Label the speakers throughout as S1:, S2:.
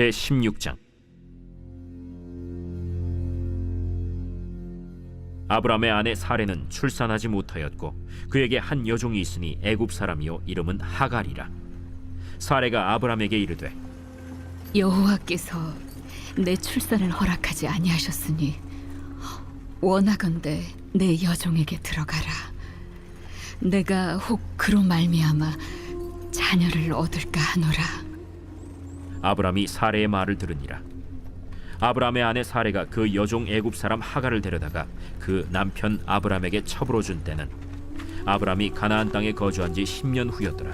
S1: 제 16장 아브라함의 아내 사레는 출산하지 못하였고 그에게 한 여종이 있으니 애굽 사람이요 이름은 하갈이라 사레가 아브라함에게 이르되
S2: 여호와께서 내 출산을 허락하지 아니하셨으니 원하건대 내 여종에게 들어가라. 내가 혹 그로 말미암아 자녀를 얻을까 하노라.
S1: 아브라함이 사레의 말을 들으니라. 아브라함의 아내 사레가 그 여종 애굽 사람 하갈을 데려다가 그 남편 아브라함에게 첩으로 준 때는 아브라함이 가나안 땅에 거주한 지 10년 후였더라.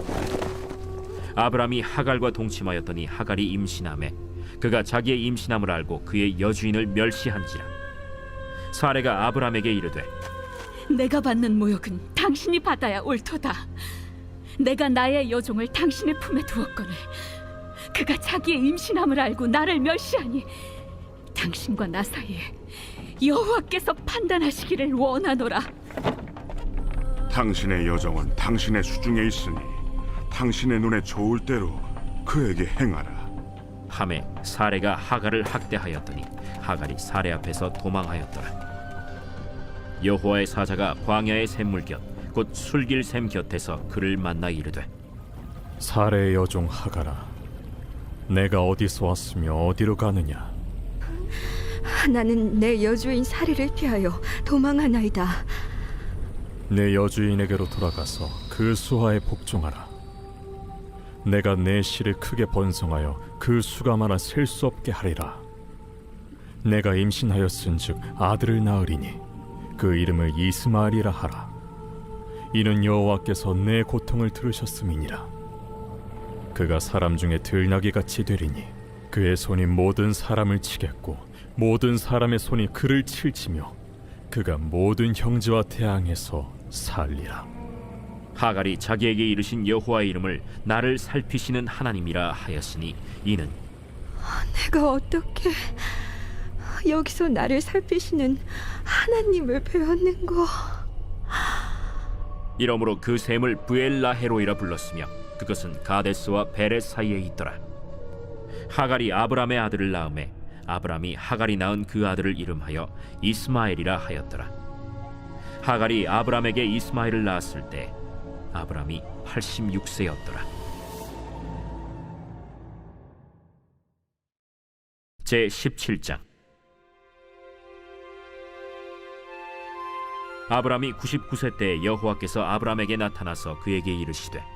S1: 아브라함이 하갈과 동침하였더니 하갈이 임신함에 그가 자기의 임신함을 알고 그의 여주인을 멸시한지라. 사레가 아브라함에게 이르되
S2: 내가 받는 모욕은 당신이 받아야 옳도다. 내가 나의 여종을 당신의 품에 두었거늘 그가 자기의 임신함을 알고 나를 멸시하니 당신과 나 사이에 여호와께서 판단하시기를 원하노라.
S3: 당신의 여정은 당신의 수중에 있으니 당신의 눈에 좋을 대로 그에게 행하라.
S1: 함에 사레가 하갈을 학대하였더니 하갈이 사레 앞에서 도망하였더라. 여호와의 사자가 광야의 샘물 곁 곧 술길 샘 곁에서 그를 만나 이르되
S4: 사례의 여종 하가라 내가 어디서 왔으며 어디로 가느냐?
S5: 나는 내 여주인 사리를 피하여 도망하나이다.
S4: 내 여주인에게로 돌아가서 그 수하에 복종하라. 내가 내 씨를 크게 번성하여 그 수가 많아 셀 수 없게 하리라. 내가 임신하였은즉 아들을 낳으리니 그 이름을 이스마엘이라 하라. 이는 여호와께서 내 고통을 들으셨음이니라 그가 사람 중에 들나귀 같이 되리니 그의 손이 모든 사람을 치겠고 모든 사람의 손이 그를 칠지며 그가 모든 형제와 대항해서 살리라
S1: 하갈이 자기에게 이르신 여호와의 이름을 나를 살피시는 하나님이라 하였으니 이는
S5: 내가 어떻게 여기서 나를 살피시는 하나님을 배웠는고?
S1: 이러므로 그 샘을 부엘라헤로이라 불렀으며 그것은 가데스와 베레 사이에 있더라. 하갈이 아브람의 아들을 낳음에 아브람이 하갈이 낳은 그 아들을 이름하여 이스마엘이라 하였더라. 하갈이 아브람에게 이스마엘을 낳았을 때 아브람이 86세였더라. 제 17장 아브람이 99세 때 여호와께서 아브람에게 나타나서 그에게 이르시되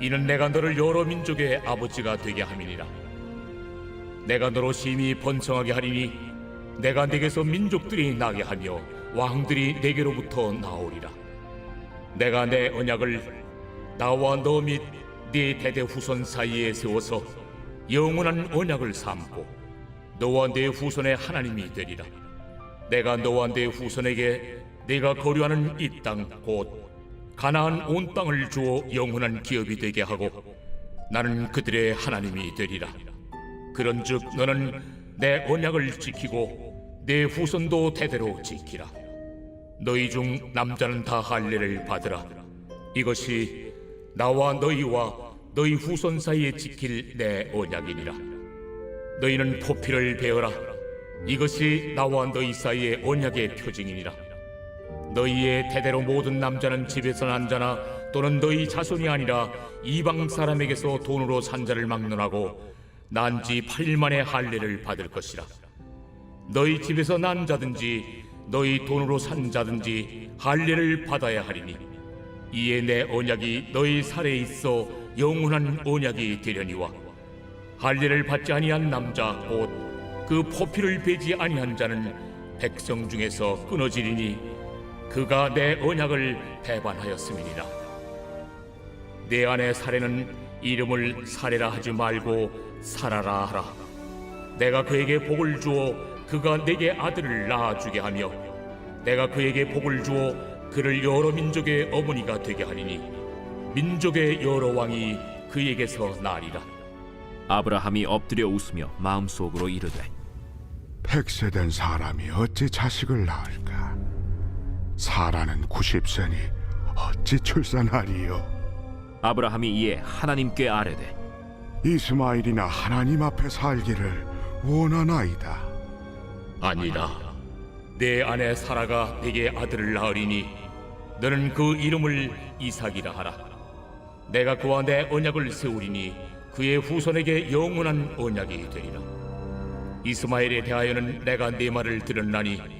S6: 이는 내가 너를 여러 민족의 아버지가 되게 함이니라 내가 너로 심히 번성하게 하리니 내가 내게서 민족들이 나게 하며 왕들이 내게로부터 나오리라 내가 내 언약을 나와 너 및 네 대대 후손 사이에 세워서 영원한 언약을 삼고 너와 네 후손의 하나님이 되리라. 내가 너와 네 후손에게 네가 거류하는 이 땅 곧 가나안 온 땅을 주어 영원한 기업이 되게 하고 나는 그들의 하나님이 되리라. 그런즉 너는 내 언약을 지키고 내 후손도 대대로 지키라. 너희 중 남자는 다 할례를 받으라. 이것이 나와 너희와 너희 후손 사이에 지킬 내 언약이니라. 너희는 포피를 베어라. 이것이 나와 너희 사이의 언약의 표징이니라. 너희의 대대로 모든 남자는 집에서 난 자나 또는 너희 자손이 아니라 이방 사람에게서 돈으로 산 자를 막론하고 난 지 8일 만에 할례를 받을 것이라. 너희 집에서 난 자든지 너희 돈으로 산 자든지 할례를 받아야 하리니 이에 내 언약이 너희 살에 있어 영원한 언약이 되려니와 할례를 받지 아니한 남자 곧 그 포피를 베지 아니한 자는 백성 중에서 끊어지리니 그가 내 언약을 배반하였음이니라. 내 안에 사례는 이름을 사례라 하지 말고 살아라 하라. 내가 그에게 복을 주어 그가 내게 아들을 낳아주게 하며 내가 그에게 복을 주어 그를 여러 민족의 어머니가 되게 하리니 민족의 여러 왕이 그에게서 나리라.
S1: 아브라함이 엎드려 웃으며 마음속으로 이르되
S3: 백세된 사람이 어찌 자식을 낳을까? 사라는 90세니 어찌 출산하리요?
S1: 아브라함이 이에 하나님께 아뢰되
S3: 이스마일이나 하나님 앞에 살기를 원하나이다.
S6: 아니라 내 아내 사라가 내게 아들을 낳으리니 너는 그 이름을 이삭이라 하라 내가 그와 내 언약을 세우리니 그의 후손에게 영원한 언약이 되리라 이스마엘에 대하여는 내가 네 말을 들었나니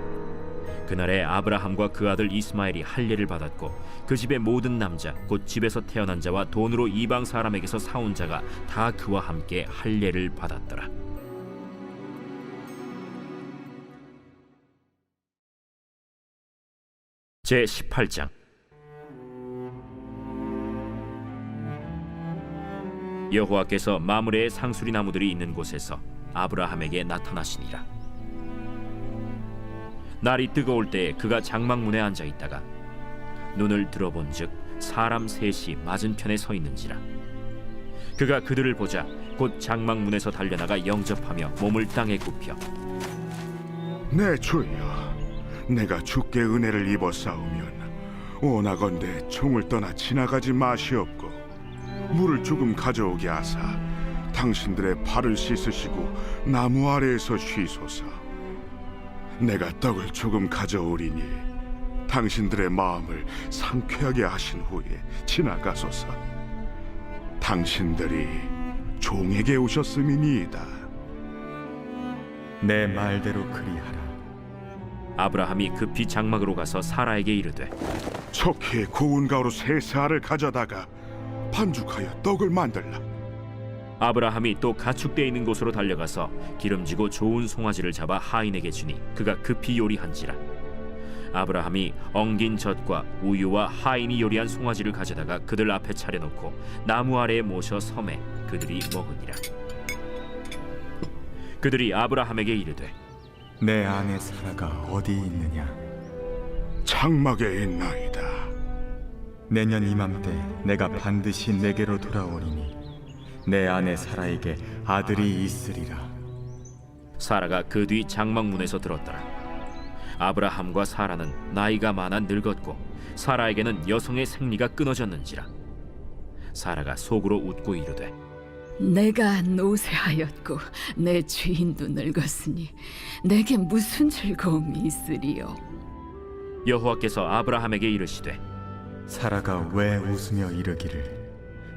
S1: 그날에 아브라함과 그 아들 이스마엘이 할례를 받았고 그 집의 모든 남자 곧 집에서 태어난 자와 돈으로 이방 사람에게서 사온 자가 다 그와 함께 할례를 받았더라. 제 18장 여호와께서 마므레의 상수리 나무들이 있는 곳에서 아브라함에게 나타나시니라. 날이 뜨거울 때에 그가 장막문에 앉아 있다가 눈을 들어본즉 사람 셋이 맞은편에 서 있는지라 그가 그들을 보자 곧 장막문에서 달려나가 영접하며 몸을 땅에 굽혀
S3: 내 주여, 내가 주께 은혜를 입어 싸우면 원하건대 총을 떠나 지나가지 마시옵고 물을 조금 가져오게 하사 당신들의 발을 씻으시고 나무 아래에서 쉬소서. 내가 떡을 조금 가져오리니 당신들의 마음을 상쾌하게 하신 후에 지나가소서. 당신들이 종에게 오셨음이니이다.
S7: 내 말대로 그리하라.
S1: 아브라함이 급히 장막으로 가서 사라에게 이르되
S3: 척히 고운 가루 세 알을 가져다가 반죽하여 떡을 만들라.
S1: 아브라함이 또 가축대 있는 곳으로 달려가서 기름지고 좋은 송아지를 잡아 하인에게 주니 그가 급히 요리한지라 아브라함이 엉긴 젖과 우유와 하인이 요리한 송아지를 가져다가 그들 앞에 차려놓고 나무 아래에 모셔 섬에 그들이 먹으니라 그들이 아브라함에게 이르되
S7: 내 아내 사라가 어디 있느냐?
S3: 장막에 있나이다.
S7: 내년 이맘때 내가 반드시 내게로 돌아오리니 내 아내 사라에게 아들이 있으리라.
S1: 사라가 그 뒤 장막문에서 들었더라. 아브라함과 사라는 나이가 많아 늙었고 사라에게는 여성의 생리가 끊어졌는지라. 사라가 속으로 웃고 이르되
S2: 내가 노쇠하였고 내 주인도 늙었으니 내게 무슨 즐거움이 있으리요
S1: 여호와께서 아브라함에게 이르시되
S7: 사라가 왜 웃으며 이르기를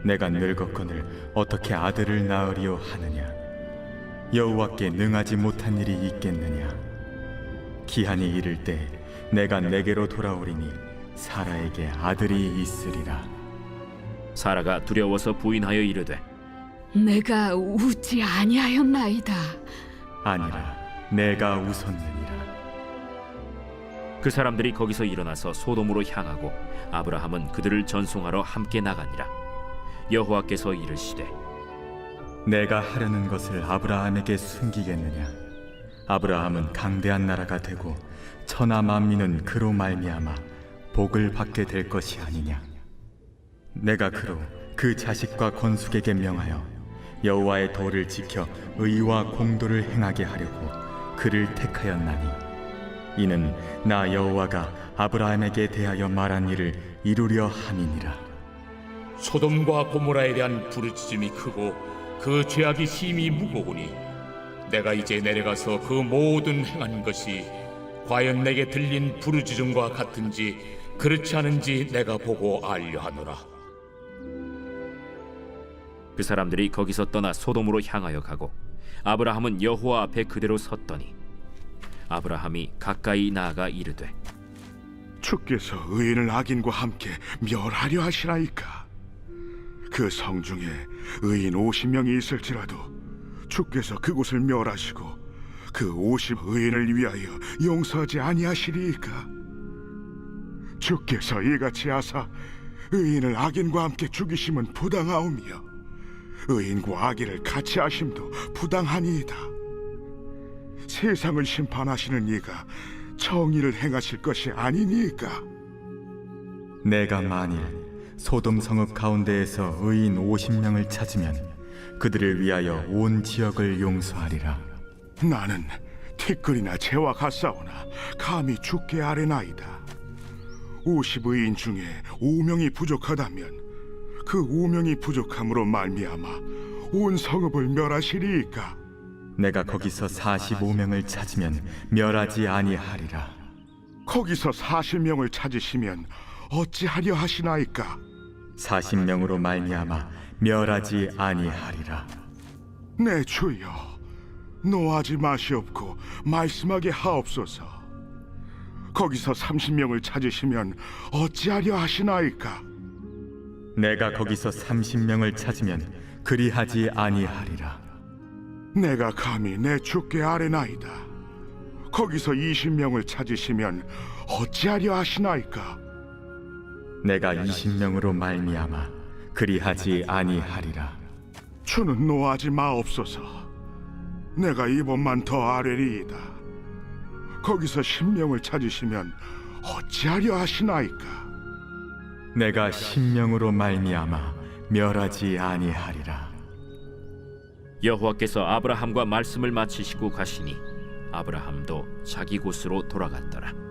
S7: 내가 늙었거늘 어떻게 아들을 낳으리요 하느냐? 여호와께 능하지 못한 일이 있겠느냐? 기한이 이를 때 내가 내게로 돌아오리니 사라에게 아들이 있으리라.
S1: 사라가 두려워서 부인하여 이르되
S2: 내가 웃지 아니하였나이다
S7: 아니라 내가 웃었느니라.
S1: 그 사람들이 거기서 일어나서 소돔으로 향하고 아브라함은 그들을 전송하러 함께 나가니라 여호와께서 이르시되
S7: 내가 하려는 것을 아브라함에게 숨기겠느냐? 아브라함은 강대한 나라가 되고 천하 만민은 그로 말미암아 복을 받게 될 것이 아니냐? 내가 그로 그 자식과 건숙에게 명하여 여호와의 도를 지켜 의와 공도를 행하게 하려고 그를 택하였나니 이는 나 여호와가 아브라함에게 대하여 말한 일을 이루려 함이니라.
S6: 소돔과 고모라에 대한 부르짖음이 크고 그 죄악이 심히 무거우니 내가 이제 내려가서 그 모든 행한 것이 과연 내게 들린 부르짖음과 같은지 그렇지 않은지 내가 보고 알려 하노라.
S1: 그 사람들이 거기서 떠나 소돔으로 향하여 가고 아브라함은 여호와 앞에 그대로 섰더니 아브라함이 가까이 나아가 이르되
S3: 주께서 의인을 악인과 함께 멸하려 하시나이까 그 성 중에 의인 50명이 있을지라도 주께서 그곳을 멸하시고 그 50 의인을 위하여 용서하지 아니하시리이까? 주께서 이같이 하사 의인을 악인과 함께 죽이심은 부당하오며 의인과 악인을 같이 하심도 부당하니이다. 세상을 심판하시는 이가 정의를 행하실 것이 아니니까?
S7: 내가 만일 소돔 성읍 가운데에서 의인 50명을 찾으면 그들을 위하여 온 지역을 용서하리라.
S3: 나는 티끌이나 재와 같사오나 감히 죽게 아뢰나이다 50의인 중에 5명이 부족하다면 그 5명이 부족함으로 말미암아 온 성읍을 멸하시리이까
S7: 내가 거기서 45명을 찾으면 멸하지 아니하리라.
S3: 거기서 40명을 찾으시면 어찌하려 하시나이까?
S7: 40명으로 말미암아 멸하지 아니하리라.
S3: 내 주여. 노하지 마시옵고 말씀하게 하옵소서. 거기서 30명을 찾으시면 어찌하려 하시나이까?
S7: 내가 거기서 30명을 찾으면 그리하지 아니하리라.
S3: 내가 감히 내 주께 아뢰나이다. 거기서 20명을 찾으시면 어찌하려 하시나이까
S7: 내가 20명으로 말미암아 그리하지 아니하리라.
S3: 주는 노하지 마옵소서 내가 이번만 더 아뢰리이다 거기서 10명을 찾으시면 어찌하려 하시나이까
S7: 내가 신명으로 말미암아 멸하지 아니하리라.
S1: 여호와께서 아브라함과 말씀을 마치시고 가시니 아브라함도 자기 곳으로 돌아갔더라